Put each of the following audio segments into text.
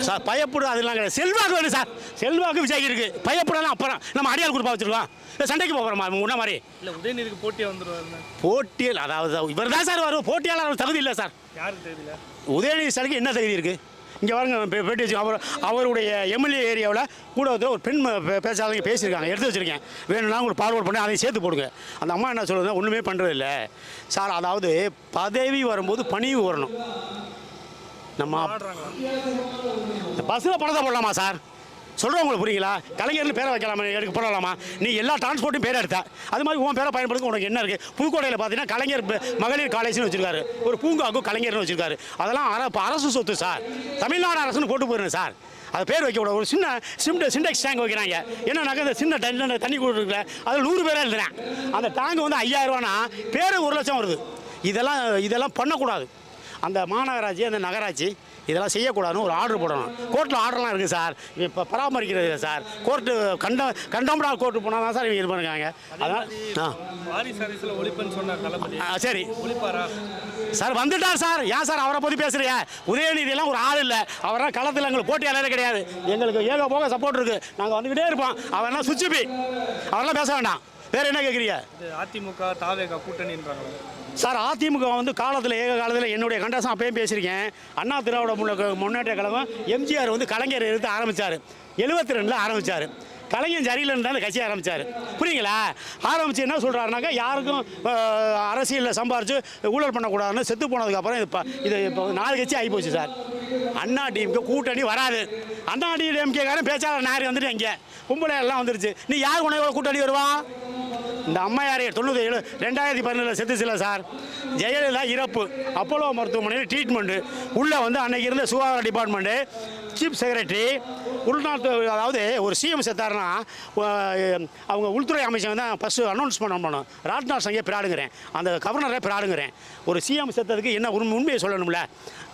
Sir பயப்படும் அதெல்லாம் கிடையாது. செல்வாக்கு வேணும் சார். செல்வாக்கு விஜய் இருக்கு. பயப்படலாம் அப்புறம். நம்ம அடியாள் குரூப்பாக வச்சுருக்கோம் சண்டைக்கு போகிறோமா முன்ன மாதிரி? இல்ல உதயநிதிக்கு போட்டியா வந்துருவாருன்னு. போட்டியல் அதாவது இவர் தான் சார் வரும் போட்டியாளர் தகுதி இல்லை சார். யாருக்கு தெரியல உதயநிதி ஸ்டாலினுக்கு என்ன தகுதி இருக்குது இங்கே பாருங்க பே- பேட்டி வச்சு அவர் அவருடைய எம்எல்ஏ ஏரியாவில் கூட வந்து ஒரு பெண் ம- பே- பேச்சாளங்க பேசியிருக்காங்க. எடுத்து வச்சுருக்கேன். வேணும்னா உங்களுக்கு ஃபார்வர்ட் பண்ணி அதையும் சேர்த்து போடுங்க. அந்த அம்மா என்ன சொல்லுது ஒன்றுமே பண்ணுறது இல்லை சார் அதாவது பதவி வரும்போது பணிவு வரணும். நம்ம ஆடுறாங்களா பஸ்ஸில் பணத்தை போடலாமா சார்? சொல்கிறேன் உங்களுக்கு புரியுங்களா? கலைஞர்னு பேரை வைக்கலாமா? எடுக்க போடலாமா? நீ எல்லா டிரான்ஸ்போர்ட்டும் பேரை எடுத்த. அது மாதிரி உன் பேரை பயன்படுத்த உனக்கு என்ன இருக்குது புதுக்கோட்டையில் பார்த்தீங்கன்னா கலைஞர் மகளிர் காலேஜ்னு வச்சிருக்காரு. ஒரு பூங்காவுக்கும் கலைஞர்னு வச்சிருக்காரு. அதெல்லாம் அர அரசு சொத்து சார். தமிழ்நாடு அரசுன்னு போட்டு போயிருங்க சார். அது பேர் வைக்கக்கூடாது ஒரு சின்ன சிம்ட சிண்டெக்ஸ் டேங்க் வைக்கிறாங்க. என்னன்னாக்கா இந்த சின்ன தண்ணி தண்ணி கொடுக்குற அதில் நூறு பேரே எழுதுறேன் அந்த டேங்க் வந்து ஐயாயிரம் ரூபானா பேர் ஒரு லட்சம் வருது. இதெல்லாம் இதெல்லாம் பண்ணக்கூடாது. அந்த மாநகராட்சி அந்த நகராட்சி இதெல்லாம் செய்யக்கூடாதுன்னு ஒரு ஆர்டர் போடணும். கோர்ட்டில் ஆர்டர்லாம் இருக்குது சார். இப்போ பராமரிக்கிறது இல்லை சார். கோர்ட்டு கண்ட கண்டம்டா கோர்ட்டு போனால் தான் சார் இவங்க இது பண்ணுறாங்க அதான் ஆ. சரி. சார் வந்துட்டார் சார். ஏன் சார் அவரை பற்றி பேசுறியா உதயநிதியெல்லாம் ஒரு ஆள் இல்லை. அவரெல்லாம் களத்தில் எங்களுக்கு போட்டியாளரே கிடையாது. எங்களுக்கு ஏக போக சப்போர்ட் இருக்குது நாங்கள் வந்துக்கிட்டே இருப்போம் அவரெல்லாம் சுச்சுப்பி அவரெல்லாம் பேச வேண்டாம். வேறு என்ன கேட்குறீங்க அதிமுக தாவேகா கூட்டணின்றாங்களா சார் அதிமுக வந்து காலத்தில் ஏக காலத்தில் என்னுடைய கண்டாசம் அப்பயும் பேசியிருக்கேன். அண்ணா திராவிட முன்னே- முன்னேற்ற கழகம் எம்ஜிஆர் வந்து கலைஞர் எடுத்து ஆரம்பித்தார் எழுபத்தி ரெண்டில் ஆரம்பித்தார் கலைஞர் சரியில்லைன்னு தான் அந்த கட்சி ஆரம்பித்தார் புரியுங்களா? ஆரம்பித்து என்ன சொல்கிறாருனாக்கா யாருக்கும் அரசியலில் சம்பாரித்து ஊழல் பண்ணக்கூடாதுன்னு செத்து போனதுக்கப்புறம் இது இப்போ இது இப்போ நாலு கட்சி ஆகிப்போச்சு சார். அண்ணா டிஎம்கே கூட்டணி வராது. அண்ணா டிஎம்கேக்காரன் பேச்சாளர் நாரி வந்துட்டு இங்கே. கும்பலை எல்லாம் வந்துருச்சு. நீ யார் உனக்கு கூட்டணி வருவா? இந்த அம்மையாரே தொண்ணூற்றி ஏழு ரெண்டாயிரத்தி பதினேழில் செத்துச்சுல சார். ஜெயலலிதா இறப்பு. அப்போலோ மருத்துவமனையில் ட்ரீட்மெண்ட்டு உள்ளே வந்து அன்னைக்கு இருந்த சுகாதார டிபார்ட்மெண்ட்டு சீஃப் செக்ரட்டரி உள்நாட்டு அதாவது ஒரு சிஎம் செத்தாருன்னா அவங்க உள்துறை அமைச்சர் தான் ஃபஸ்ட்டு அனௌன்ஸ்மெண்ட் பண்ணணும் ராஜ்நாத் சிங்கே பிராடுங்கிறேன். அந்த கவர்னரே பிராடுங்கிறேன். ஒரு சிஎம் செத்ததுக்கு என்ன உண்மை உண்மையை சொல்லணும்ல?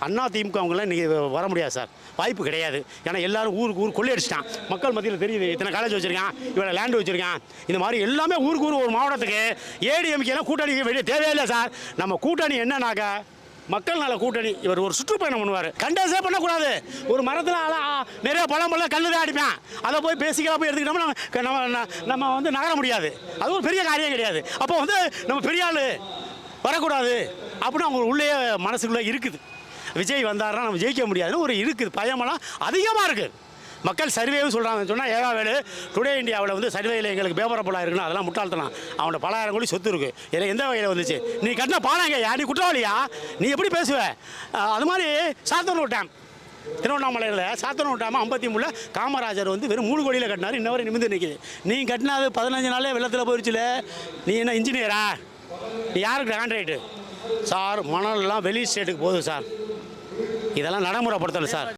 அண்ணா திமுக அவங்களாம் இன்றைக்கி வர முடியாது சார். வாய்ப்பு கிடையாது. ஏன்னா எல்லாரும் ஊருக்கு ஊர் கொள்ளையடிச்சிட்டான். மக்கள் மத்தியில் தெரியுது இத்தனை காலேஜ் வச்சுருக்கான் இவ்வளோ லேண்ட் வச்சுருக்கான். இந்த மாதிரி எல்லாமே ஊருக்கு ஊர் ஒரு மாவட்டத்துக்கு ஏடிஎம்கேலாம் கூட்டணிக்கு வெளியே தேவையில்லை சார். நம்ம கூட்டணி என்னன்னாக்கா மக்கள் நல கூட்டணி இவர் ஒரு சுற்றுப்பயணம் பண்ணுவார். கண்டேசே பண்ணக்கூடாது. ஒரு மரத்தில் நிறைய பழம் பழம் கல் தான் அடிப்பேன். அதை போய் பேசிக்கலாம் போய் எடுத்துக்கிட்டோம்னா நம்ம- ந- நம்ம வந்து நகர முடியாது. அது ஒரு பெரிய காரியம் கிடையாது. அப்போ வந்து நம்ம பெரிய ஆள் வரக்கூடாது. அப்படின்னு அவங்க உள்ளே மனசுக்குள்ளே இருக்குது. விஜய் வந்தாருன்னா நம்ம ஜெயிக்க முடியாதுன்னு ஒரு இருக்குது. பயமெல்லாம் அதிகமாக இருக்குது மக்கள் சர்வேவும் சொல்கிறாங்க சொன்னால் ஏகாவேலு டுடே இந்தியாவில் வந்து சர்வேயில் எங்களுக்கு பேப்பரப்பலாக இருக்குன்னு அதெல்லாம் முட்டாள்தலாம் அவனோட பலாயிரம் கோடி சொத்து இருக்குது இதில் எந்த வகையில் வந்துச்சு? நீ கட்டின பாலாங்க யா நீ குற்றவாளியா? நீ எப்படி பேசுவ? அது மாதிரி சாத்தனூர் டேம். திருவண்ணாமலையில் சாத்தனூர் டேம் ஐம்பத்தி மூணில் காமராஜர் வந்து வெறும் மூணு கோடியில் கட்டினார் இன்ன வரை நிமிந்து நிற்கிது நீ கட்டினாது பதினஞ்சு நாளே வெள்ளத்தில் போயிடுச்சுல நீ என்ன இன்ஜினியரா நீ யாருக்கு கான்ட்ராக்டு சார் மணல்லாம் வெளி ஸ்டேட்டுக்கு போகுது சார். இதெல்லாம் நடைமுறைப்படுத்தலை சார்.